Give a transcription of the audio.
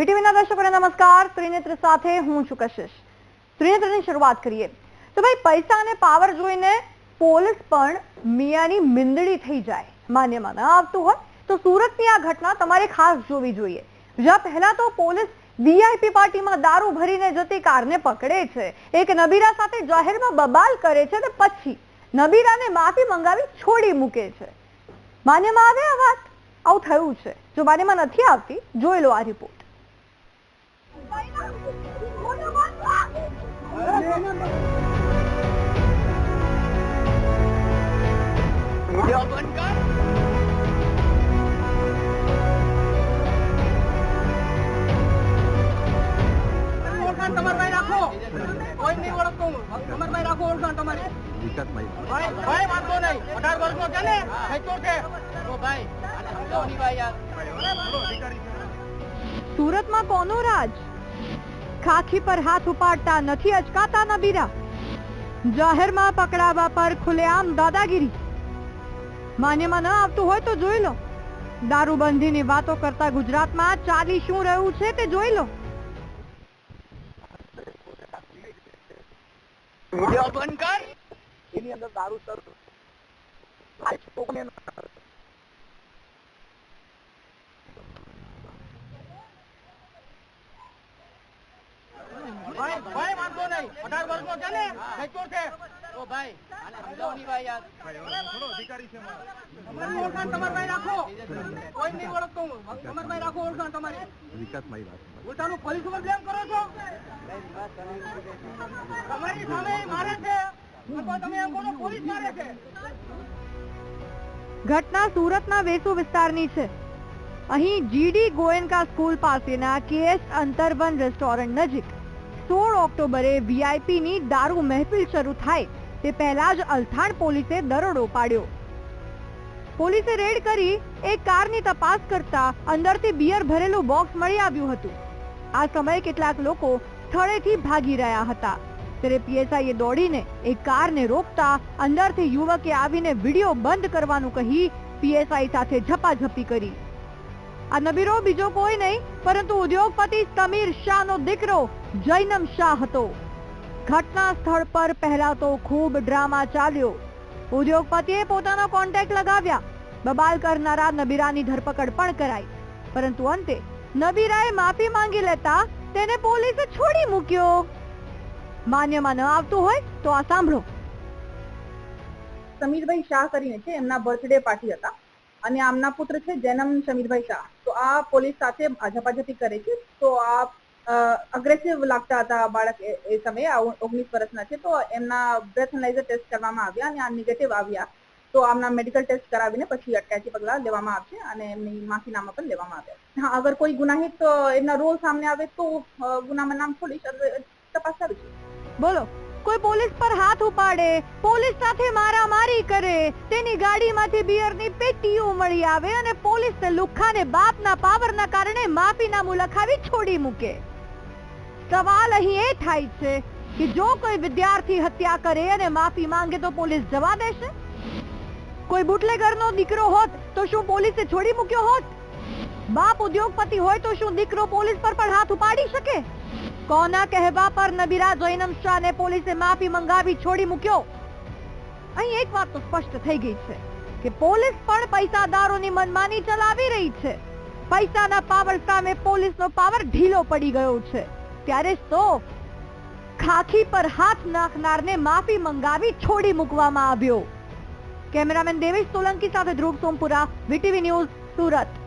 વીટીવીના દર્શકોને નમસ્કાર. ત્રિનેત્ર સાથે હું છું કશિશ. ત્રિનેત્રની શરૂઆત કરીએ. તો ભાઈ, પૈસા અને પાવર જોઈને પોલીસ પણ મિયાની મિંદડી થઈ જાય. માન્યમાં ન આવતું હોય તો સુરતની આ ઘટના તમારે ખાસ જોવી જોઈએ. જ્યાં પહેલા તો પોલીસ વીઆઈપી પાર્ટીમાં દારૂ ભરીને જતી કારને પકડે છે. એક નબીરા સાથે જાહેરમાં બબાલ કરે છે અને પછી નબીરાને માફી મંગાવી છોડી મૂકે છે. માન્યમાં આવે આ વાત? આવું થયું છે. જો માન્યમાં નથી આવતી, જોઈ લો આ રિપોર્ટ વિડિયો બંધ કર ઓળખાણ તમારી ભાઈ રાખો કોઈ નહીં ઓળખતો હું તમારી રાખો ઓળખાણ તમારી ભાઈ ભાઈ વાંધો નહીં અઢાર વર્ષનો છે ને ખેંચો છે તો ભાઈ યાર સુરતમાં કોનો રાજ ખાખી પર હાથ ઉપાડતા નથી અચકાતા નબીરા. જાહેરમાં પકડાવા પર ખુલેઆમ દાદાગીરી. માન્યમાં ન આવતું હોય તો જોઈ લો. દારૂબંધીની વાતો કરતા ગુજરાતમાં ચાલી શું રહ્યું છે તે જોઈ લો. બંધ કર. એની અંદર દારૂ સર ભાઈ ભાઈ વાંધો અઢાર વર્ષનો છે ને છે? તો ભાઈ આને સમજાવો નહીં ભાઈ યાર તમારી ઓળખાણ તમારી ભાઈ રાખો. કોઈ નહીં ઓળખતો હું. તમારી ભાઈ રાખો ઓળખાણ તમારી. ઉલટાનું પોલીસ ઉપર બ્લેમ કરો છો? તમારી સામે મારે છે. તમે એમ બોલો પોલીસ મારે છે? ઘટના સુરતના વેસુ વિસ્તારની છે. અહીં જીડી ગોયનકા સ્કૂલ પાસેના કેએસ અંતરવન રેસ્ટોરન્ટ નજીક. સોળ ઓક્ટોબરે વીઆઈપીની દારૂ મહેફિલ શરૂ થાય. તે પહેલા જ અલથાણ પોલીસે દરોડો પાડ્યો. પોલીસે રેડ કરી એક કારની તપાસ કરતા અંદરથી બિયર ભરેલું બોક્સ મળી આવ્યું હતું. આ સમયે કેટલાક લોકો સ્થળેથી ભાગી રહ્યા હતા. ત્યારે પીએસઆઈએ દોડીને એક કારને રોકતા અંદરથી યુવકે આવીને વીડિયો બંધ કરવાનું કહી પીએસઆઈ સાથે ઝપાઝપી કરી. આ નબીરો બીજો કોઈ નહીં, પરંતુ ઉદ્યોગપતિ સમીર શાહનો દીકરો જૈનમ શાહ હતો. ઘટના સ્થળ પર પહેલા તો ખૂબ ડ્રામા ચાલ્યો. ઉદ્યોગપતિએ પોતાનો કોન્ટેક્ટ લગાવ્યા. બબાલ કરનારા નબીરાની ધરપકડ પણ કરાઈ. પરંતુ અંતે નબીરાએ માફી માંગી લેતા તેને પોલીસે છોડી મૂક્યો. માન્યમાં ન આવતું હોય તો આ સાંભળો. સમીરભાઈ શાહ કરીને છે, એમના બર્થડે પાર્ટી હતા. અને આમના પુત્ર છે જૈનમ સમીરભાઈ શાહ. તો આ પોલીસ સાથે ઝપાઝપી કરે છે. તો આ અગ્રેસિવ લાગતા હતા બાળક એ- સમયે ઓગણીસ વર્ષના છે. તો એમના બ્રેથ ટેસ્ટ કરવામાં આવ્યા અને આ નેગેટિવ આવ્યા. તો આમના મેડિકલ ટેસ્ટ કરાવીને પછી અટકાયતી પગલાં લેવામાં આવશે અને એમની માફીનામા પણ લેવામાં આવ્યા હા, અગર કોઈ ગુનાહિત એમના રોલ સામે આવે તો ગુનામાં નામ ખોલીશ તપાસ કરીશ બોલો. કોઈ પોલીસ પર હાથ ઉપાડે, પોલીસ સાથે મારામારી કરે, તેની ગાડીમાંથી બિયરની પેટીઓ મળી આવે અને પોલીસ તે લુખ્ખાને બાપના પાવરના કારણે માફીનામું લખાવી છોડી મૂકે. સવાલ અહીં એ થાય છે કે જો કોઈ વિદ્યાર્થી હત્યા કરે અને માફી માંગે તો પોલીસ જવા દેશે? કોઈ બુટલેગરનો દીકરો હોત તો શું પોલીસે છોડી મૂક્યો હોત? બાપ ઉદ્યોગપતિ હોય તો શું દીકરો પોલીસ પર પણ હાથ ઉપાડી શકે? કોના કહેવા પર નબીરા જૈનમ શાહને પોલીસે માફી મંગાવી છોડી મૂક્યો? અહીં એક વાત તો સ્પષ્ટ થઈ ગઈ છે કે પોલીસ પણ પૈસાદારોની મનમાની ચલાવી રહી છે. પૈસાના પાવર સામે પોલીસનો પાવર ઢીલો પડી ગયો છે. ત્યારે તો ખાખી પર હાથ નાખનારને માફી મંગાવી છોડી મૂકવામાં આવ્યો. કેમેરામેન દેવેશ સોલંકી સાથે ધ્રુવ સોમપુરા, વીટીવી ન્યૂઝ સુરત.